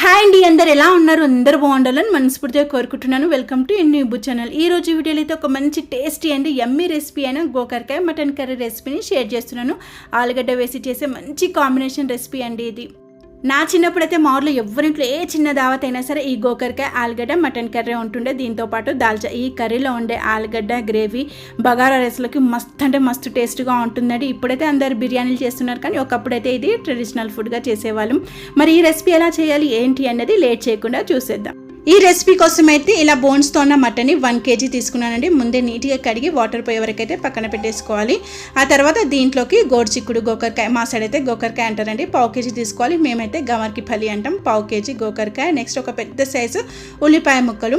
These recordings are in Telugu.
హాయ్ అండి అందరు ఎలా ఉన్నారు? అందరు బాగుండాలని మనస్ఫూర్తిగా కోరుకుంటున్నాను. వెల్కమ్ టు ఎన్ బు ఛానల్ ఈ రోజు వీడియోలో అయితే ఒక మంచి టేస్టీ అండి ఎమ్మీ రెసిపీ అయిన గోకరకాయ మటన్ కర్రీ రెసిపీని షేర్ చేస్తున్నాను. ఆలుగడ్డ వేసి చేసే మంచి కాంబినేషన్ రెసిపీ అండి ఇది. నా చిన్నప్పుడైతే మా ఊర్లో ఎవరింట్లో ఏ చిన్న దావత్ అయినా సరే ఈ గోకరకాయ ఆలుగడ్డ మటన్ కర్రీ ఉంటుండే. దీంతో పాటు దాల్చా ఈ కర్రీలో ఉండే ఆలుగడ్డ గ్రేవీ బగారా రైస్లకి మస్తు అంటే మస్తు టేస్ట్గా ఉంటుందండి. ఇప్పుడైతే అందరు బిర్యానీలు చేస్తున్నారు కానీ ఒకప్పుడైతే ఇది ట్రెడిషనల్ ఫుడ్గా చేసేవాళ్ళం. మరి ఈ రెసిపీ ఎలా చేయాలి ఏంటి అన్నది లేట్ చేయకుండా చూసేద్దాం. ఈ రెసిపీ కోసం అయితే ఇలా బోన్స్తో ఉన్న మటన్ని వన్ కేజీ తీసుకున్నానండి. ముందే నీట్గా కడిగి వాటర్ పోయే వరకు అయితే పక్కన పెట్టేసుకోవాలి. ఆ తర్వాత దీంట్లోకి గోడు చిక్కుడు గోకరకాయ మా సైడ్ అయితే గోకరకాయ అంటారండి. పావు కేజీ తీసుకోవాలి. మేమైతే గమర్కి పల్లి అంటాం. పావు కేజీ గోకరకాయ నెక్స్ట్ ఒక పెద్ద సైజు ఉల్లిపాయ ముక్కలు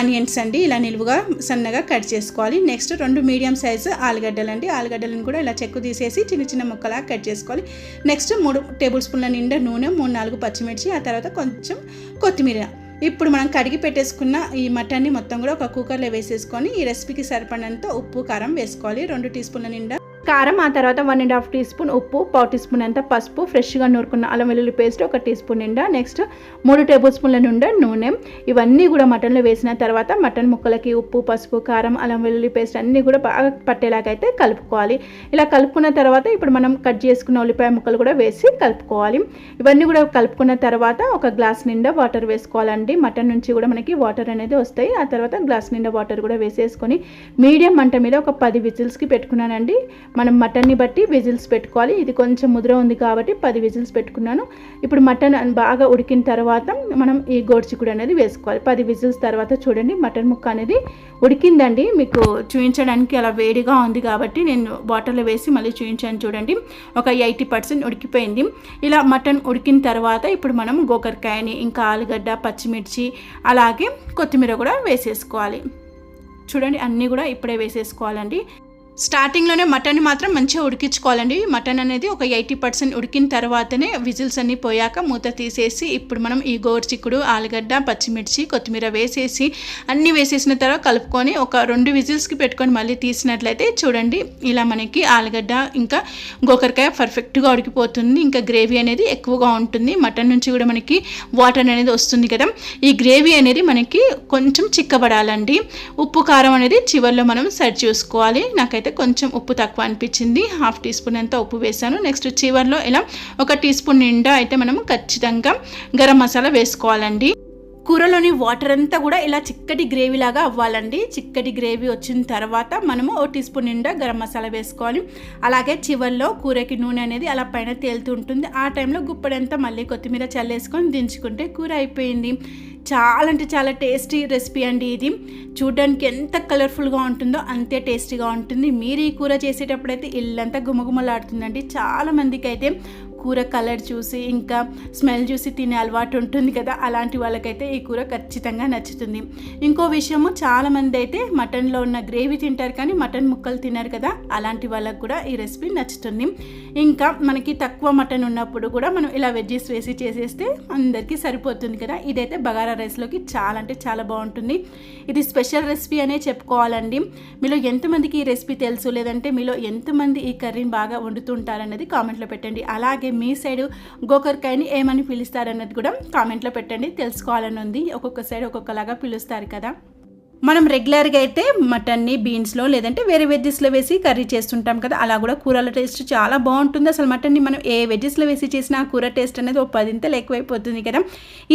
ఆనియన్స్ అండి. ఇలా నిలువుగా సన్నగా కట్ చేసుకోవాలి. నెక్స్ట్ రెండు మీడియం సైజు ఆలుగడ్డలు అండి ఆలుగడ్డలను కూడా ఇలా చెక్కు తీసేసి చిన్న చిన్న ముక్కలా కట్ చేసుకోవాలి. నెక్స్ట్ మూడు టేబుల్ స్పూన్ల నిండా నూనె మూడు నాలుగు పచ్చిమిర్చి ఆ తర్వాత కొంచెం కొత్తిమీర. ఇప్పుడు మనం కడిగి పెట్టేసుకున్న ఈ మటన్ని మొత్తం కూడా ఒక కుక్కర్లో వేసేసుకొని ఈ రెసిపీకి సరిపడినంత ఉప్పు కారం వేసుకోవాలి. రెండు టీ స్పూన్ల నిండా కారం ఆ తర్వాత one and half tea spoon ఉప్పు పావు టీ స్పూన్ అంత పసుపు ఫ్రెష్గా నూరుకున్న అల్లం వెల్లుల్లి పేస్ట్ ఒక టీ స్పూన్ నిండా. నెక్స్ట్ మూడు టేబుల్ స్పూన్ల నిండా నూనె. ఇవన్నీ కూడా మటన్లో వేసిన తర్వాత మటన్ ముక్కలకి ఉప్పు పసుపు కారం అల్లం వెల్లుల్లి పేస్ట్ అన్నీ కూడా బాగా పట్టేలాగైతే కలుపుకోవాలి. ఇలా కలుపుకున్న తర్వాత ఇప్పుడు మనం కట్ చేసుకున్న ఉల్లిపాయ ముక్కలు కూడా వేసి కలుపుకోవాలి. ఇవన్నీ కూడా కలుపుకున్న తర్వాత ఒక గ్లాస్ నిండా వాటర్ వేసుకోవాలండి. మటన్ నుంచి కూడా మనకి వాటర్ అనేది వస్తాయి. ఆ తర్వాత గ్లాస్ నిండా వాటర్ కూడా వేసేసుకొని మీడియం మంట మీద ఒక పది విజిల్స్కి పెట్టుకున్నానండి. మనం మటన్ని బట్టి విజిల్స్ పెట్టుకోవాలి. ఇది కొంచెం ముద్ర ఉంది కాబట్టి పది విజిల్స్ పెట్టుకున్నాను. ఇప్పుడు మటన్ బాగా ఉడికిన తర్వాత మనం ఈ గోడ్చికుడు అనేది వేసుకోవాలి. పది విజిల్స్ తర్వాత చూడండి మటన్ ముక్క అనేది ఉడికిందండి. మీకు చూపించడానికి అలా వేడిగా ఉంది కాబట్టి నేను వాటర్లో వేసి మళ్ళీ చూపించాను చూడండి. ఒక ఎయిటీ పర్సెంట్ ఉడికిపోయింది. ఇలా మటన్ ఉడికిన తర్వాత ఇప్పుడు మనం గోకరకాయని ఇంకా ఆలుగడ్డ పచ్చిమిర్చి అలాగే కొత్తిమీర కూడా వేసేసుకోవాలి. చూడండి అన్నీ కూడా ఇప్పుడే వేసేసుకోవాలండి. స్టార్టింగ్లోనే మటన్ మాత్రం మంచిగా ఉడికించుకోవాలండి. మటన్ అనేది ఒక ఎయిటీ పర్సెంట్ ఉడికిన తర్వాతనే విజిల్స్ అన్నీ పోయాక మూత తీసేసి ఇప్పుడు మనం ఈ గోరుచిక్కుడు ఆలుగడ్డ పచ్చిమిర్చి కొత్తిమీర వేసేసి అన్నీ వేసేసిన తర్వాత కలుపుకొని ఒక రెండు విజిల్స్కి పెట్టుకొని మళ్ళీ తీసినట్లయితే చూడండి ఇలా మనకి ఆలుగడ్డ ఇంకా గోకరకాయ పర్ఫెక్ట్గా ఉడికిపోతుంది. ఇంకా గ్రేవీ అనేది ఎక్కువగా ఉంటుంది. మటన్ నుంచి కూడా మనకి వాటర్ అనేది వస్తుంది కదా. ఈ గ్రేవీ అనేది మనకి కొంచెం చిక్కబడాలండి. ఉప్పు కారం అనేది చివరిలో మనం సెట్ చేసుకోవాలి. నాకైతే కొంచెం ఉప్పు తక్కువ అనిపించింది. హాఫ్ టీ స్పూన్ అంతా ఉప్పు వేసాను నెక్స్ట్ చివరిలో ఇలా ఒక టీ స్పూన్ నిండా అయితే మనం ఖచ్చితంగా గరం మసాలా వేసుకోవాలండి. కూరలోని వాటర్ అంతా కూడా ఇలా చిక్కటి గ్రేవీ లాగా అవ్వాలండి. చిక్కటి గ్రేవీ వచ్చిన తర్వాత మనము ఓ టీ స్పూన్ నిండా గరం మసాలా వేసుకోవాలి. అలాగే చివరిలో కూరకి నూనె అనేది అలా పైన తేలుతూ ఉంటుంది. ఆ టైంలో గుప్పడంతా మళ్ళీ కొత్తిమీర చల్లేసుకొని దించుకుంటే కూర అయిపోయింది. చాలా అంటే చాలా టేస్టీ రెసిపీ అండి ఇది. చూడడానికి ఎంత కలర్ఫుల్గా ఉంటుందో అంతే టేస్టీగా ఉంటుంది. మీరు ఈ కూర చేసేటప్పుడైతే ఇల్లంతా గుమగుమలాడుతుందండి. చాలామందికి అయితే కూర కలర్ చూసి ఇంకా స్మెల్ చూసి తినే అలవాటు ఉంటుంది కదా. అలాంటి వాళ్ళకైతే ఈ కూర ఖచ్చితంగా నచ్చుతుంది. ఇంకో విషయము చాలామంది అయితే మటన్లో ఉన్న గ్రేవీ తింటారు కానీ మటన్ ముక్కలు తినరు కదా. అలాంటి వాళ్ళకి కూడా ఈ రెసిపీ నచ్చుతుంది. ఇంకా మనకి తక్కువ మటన్ ఉన్నప్పుడు కూడా మనం ఇలా వెజ్జెస్ వేసి చేసేస్తే అందరికీ సరిపోతుంది కదా. ఇదైతే బగారా రైస్లోకి చాలా అంటే చాలా బాగుంటుంది. ఇది స్పెషల్ రెసిపీ అనే చెప్పుకోవాలండి. మీలో ఎంతమందికి ఈ రెసిపీ తెలుసు? లేదంటే మీలో ఎంతమంది ఈ కర్రీని బాగా వండుతుంటారన్నది కామెంట్లో పెట్టండి. అలాగే మీ సైడ్ గోకరకాయని ఏమని పిలుస్తారన్నది కూడా కామెంట్లో పెట్టండి. తెలుసుకోవాలని ఉంది. ఒక్కొక్క సైడ్ ఒక్కొక్కలాగా పిలుస్తారు కదా. మనం రెగ్యులర్గా అయితే మటన్ని బీన్స్లో లేదంటే వేరే వెజ్జెస్లో వేసి కర్రీ చేస్తుంటాం కదా అలా కూడా కూరల టేస్ట్ చాలా బాగుంటుంది. అసలు మటన్ని మనం ఏ వెజ్జెస్లో వేసి చేసినా ఆ కూర టేస్ట్ అనేది ఒక పదింతలు ఎక్కువైపోతుంది కదా.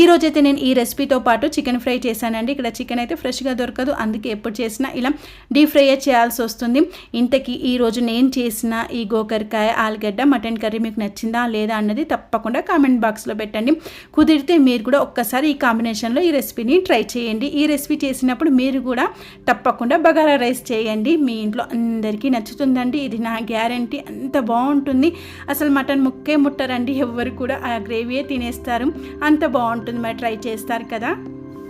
ఈ రోజైతే నేను ఈ రెసిపీతో పాటు చికెన్ ఫ్రై చేశానండి. ఇక్కడ చికెన్ అయితే ఫ్రెష్గా దొరకదు. అందుకే ఎప్పుడు చేసినా ఇలా డీప్ ఫ్రై చేయాల్సి వస్తుంది. ఇంతకీ ఈరోజు నేను చేసిన ఈ గోకరకాయ ఆలుగడ్డ మటన్ కర్రీ మీకు నచ్చిందా లేదా అన్నది తప్పకుండా కామెంట్ బాక్స్లో పెట్టండి. కుదిరితే మీరు కూడా ఒక్కసారి ఈ కాంబినేషన్లో ఈ రెసిపీని ట్రై చేయండి. ఈ రెసిపీ చేసినప్పుడు మీరు మీరు కూడా తప్పకుండా బగారా రైస్ చేయండి. మీ ఇంట్లో అందరికీ నచ్చుతుందండి. ఇది నా గ్యారంటీ. అంత బాగుంటుంది. అసలు మటన్ ముక్కే ముట్టరండి. ఎవ్వరు కూడా ఆ గ్రేవీయే తినేస్తారు. అంత బాగుంటుంది. మరి ట్రై చేస్తారు కదా.